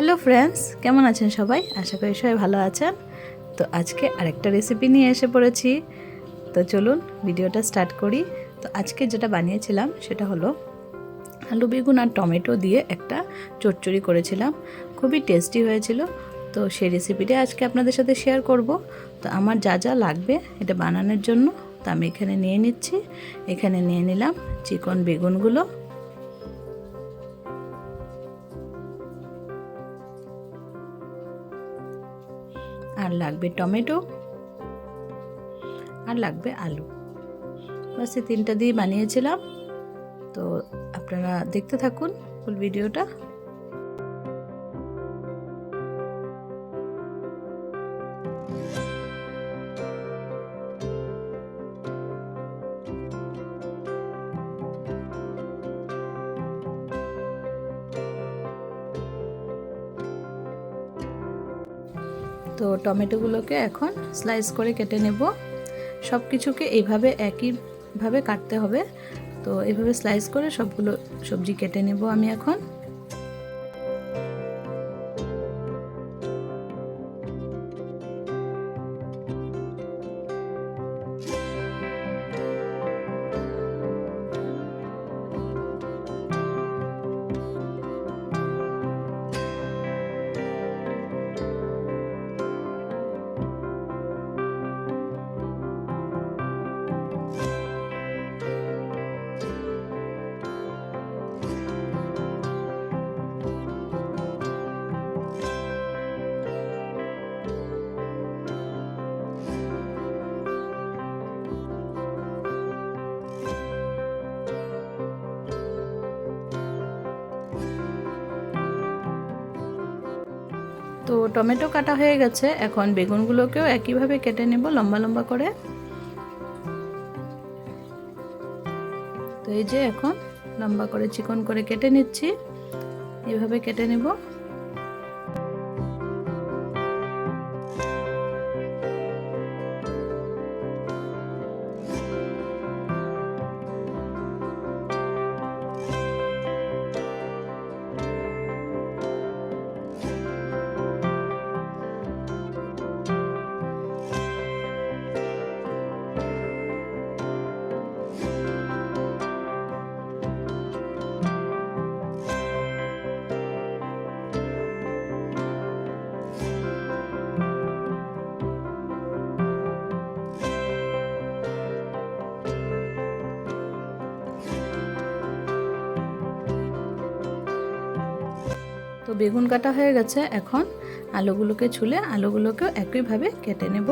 Hello friends কেমন আছেন সবাই? আশা করি সবাই ভালো আছেন। তো আজকে আরেকটা রেসিপি নিয়ে এসে পড়েছি। তো চলুন ভিডিওটা স্টার্ট করি। তো আজকে যেটা বানিয়েছিলাম সেটা হলো আলু, বেগুন আর টমেটো দিয়ে একটা চচ্চড়ি করেছিলাম। খুবই টেস্টি হয়েছিল। তো সেই রেসিপিটা আজকে আপনাদের সাথে শেয়ার করব। তো আমার যা যা লাগবে এটা বানানোর জন্য, তো আমি এখানে নিয়ে নিচ্ছি। এখানে নিয়ে নিলাম চিকন বেগুনগুলো। আর লাগবে টমেটো আর লাগবে আলু। বাস এই তিনটা দিয়ে বানিয়েছিলাম। তো আপনারা দেখতে থাকুন ফুল ভিডিওটা। তো টমেটোগুলোকে এখন স্লাইস করে কেটে নেব। সব কিছুকে এইভাবে একইভাবে কাটতে হবে। তো এইভাবে স্লাইস করে সবগুলো সবজি কেটে নেব আমি এখন। তো টমেটো কাটা হয়ে গেছে। এখন বেগুনগুলোকেও একইভাবে কেটে নেব লম্বা লম্বা করে। তো এই যে এখন লম্বা করে চিকন করে কেটে নিচ্ছি। এভাবে কেটে নেব। তো বেগুন কাটা হয়ে গেছে এখন আলুগুলোকে ছুলে আলুগুলোকেও একইভাবে কেটে নেব।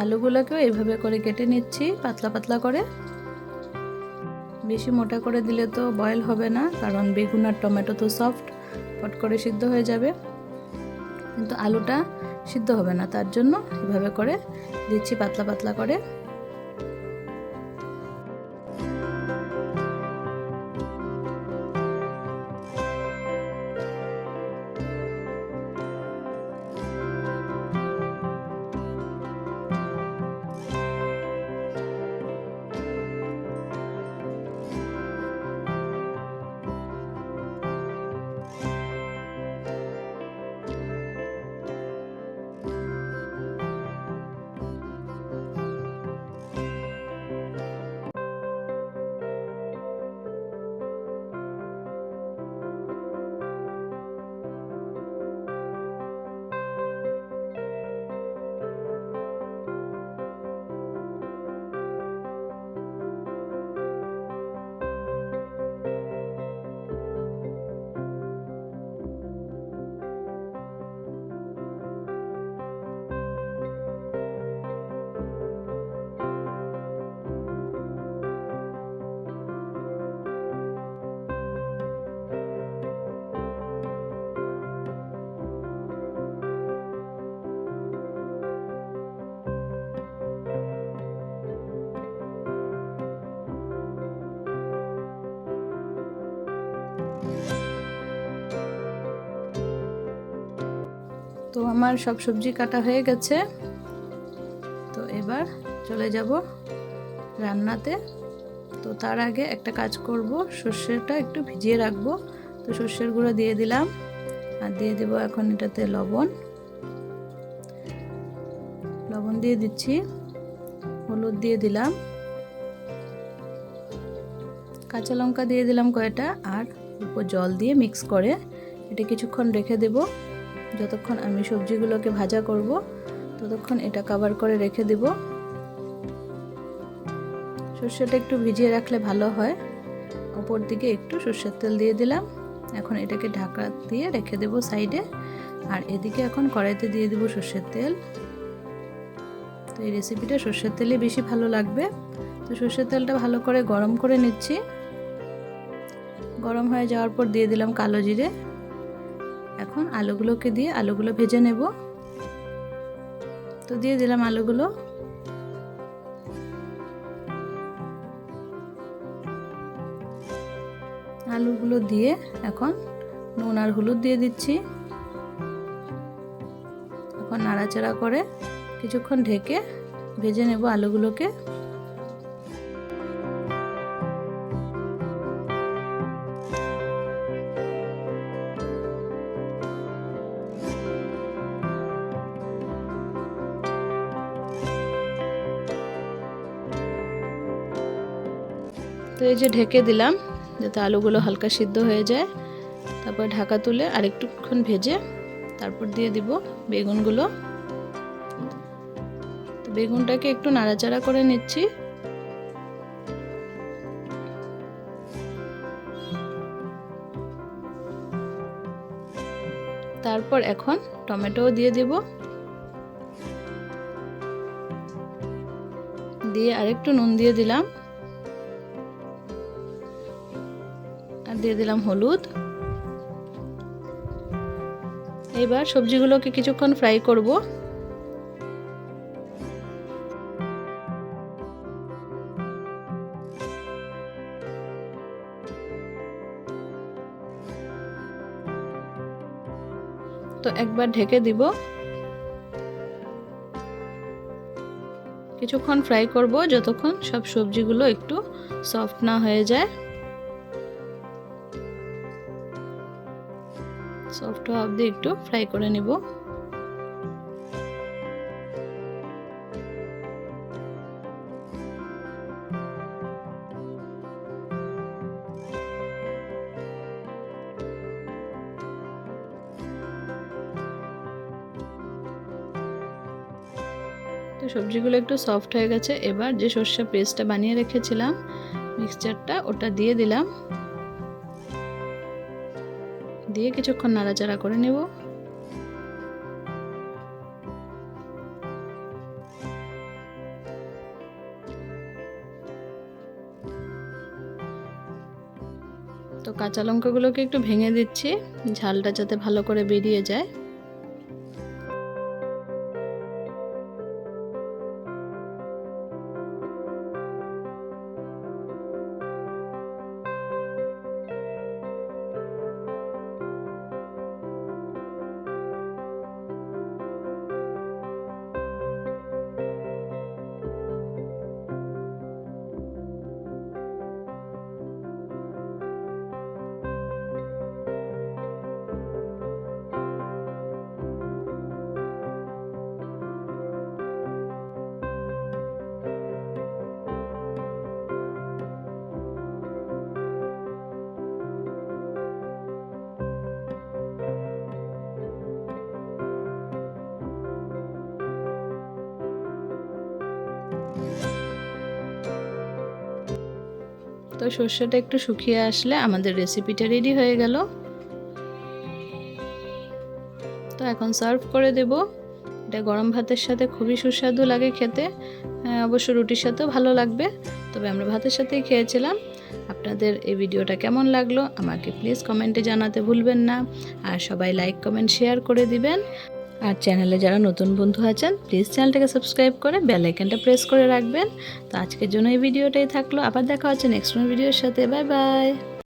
আলুগুলোকেও এইভাবে করে কেটে নিচ্ছি, পাতলা পাতলা করে। বেশি মোটা করে দিলে তো বয়েল হবে না, কারণ বেগুন আর টমেটো তো সফট পট করে সিদ্ধ হয়ে যাবে। কিন্তু আলুটা সিদ্ধ হবে না, তার জন্য এভাবে করে দিচ্ছি পাতলা পাতলা করে। আমার সব সবজি কাটা হয়ে গেছে। তো এবার চলে যাব রান্নাতে। তো তার আগে একটা কাজ করব, সর্ষেটা একটু ভিজিয়ে রাখব। তো সর্ষের গুঁড়ো দিয়ে দিলাম আর দিয়ে দেবো এখন এটাতে লবণ। লবণ দিয়ে দিচ্ছি, হলুদ দিয়ে দিলাম। কাঁচা লঙ্কা দিয়ে দিলাম কয়টা আর উপর জল দিয়ে মিক্স করে এটা কিছুক্ষণ রেখে দেব। যতক্ষণ আমি সবজিগুলোকে ভাজা করব, ততক্ষণ এটা কভার করে রেখে দেব। সর্ষেটা একটু ভিজিয়ে রাখলে ভালো হয়। ওপর দিকে একটু সর্ষের তেল দিয়ে দিলাম। এখন এটাকে ঢাকা দিয়ে রেখে দেব সাইডে। আর এদিকে এখন কড়াইতে দিয়ে দেব সর্ষের তেল। তো এই রেসিপিটা সর্ষের তেলে বেশি ভালো লাগবে। তো সর্ষের তেলটা ভালো করে গরম করে নিচ্ছি। গরম হয়ে যাওয়ার পর দিয়ে দিলাম কালো জিরে। এখন আলুগুলোকে দিয়ে আলুগুলো ভেজে নেব। তো দিয়ে দিলাম আলুগুলো। আলুগুলো দিয়ে এখন নুন আর হলুদ দিয়ে দিচ্ছি। এখন নাড়াচাড়া করে কিছুক্ষণ ঢেকে ভেজে নেব আলুগুলোকে। তো এই যে ঢেকে দিলাম, যাতে আলুগুলো হালকা সিদ্ধ হয়ে যায়। তারপর ঢাকা তুলে আরেকটুক্ষণ ভেজে তারপর দিয়ে দিব বেগুনগুলো। তো বেগুনটাকে একটু নাড়াচাড়া করে নিচ্ছি। তারপর এখন টমেটোও দিয়ে দিব। দিয়ে আরেকটু নুন দিয়ে দিলাম। দিয়ে দিলাম হলুদ। এবার সবজিগুলোকে কিছুক্ষণ ফ্রাই করব। তো একবার ঢেকে দিব। কিছুক্ষণ ফ্রাই করব, যতক্ষণ সব সবজিগুলো একটু সফট না হয়ে যায়। সফট হওয়া অবধি একটু ফ্রাই করে নেব। তো সবজিগুলো একটু সফট হয়ে গেছে। এবার যে সর্ষে পেস্টটা বানিয়ে রেখেছিলাম মিক্সচারটা ওটা দিয়ে দিলাম। দিয়ে কিছুক্ষণ নাড়াচাড়া করে নেব। তো কাঁচা লঙ্কাগুলোকে একটু ভেঙে দিচ্ছি, ঝালটা যাতে ভালো করে বেরিয়ে যায়। তো সর্ষেটা একটু শুকিয়ে আসলে আমাদের রেসিপিটা রেডি হয়ে গেল। তো এখন সার্ভ করে দেব। এটা গরম ভাতের সাথে খুবই সুস্বাদু লাগে খেতে। অবশ্য রুটির সাথেও ভালো লাগবে। তবে আমরা ভাতের সাথেই খেয়েছিলাম। আপনাদের এই ভিডিওটা কেমন লাগল আমাকে প্লিজ কমেন্টে জানাতে ভুলবেন না। আর সবাই লাইক কমেন্ট শেয়ার করে দিবেন। আর চ্যানেলে যারা নতুন বন্ধু আছেন প্লিজ চ্যানেলটাকে সাবস্ক্রাইব করে বেল আইকনটা প্রেস করে রাখবেন। তো আজকের জন্য এই ভিডিওটাই থাকল। আবার দেখা হচ্ছে নেক্সট ভিডিওর সাথে। Bye bye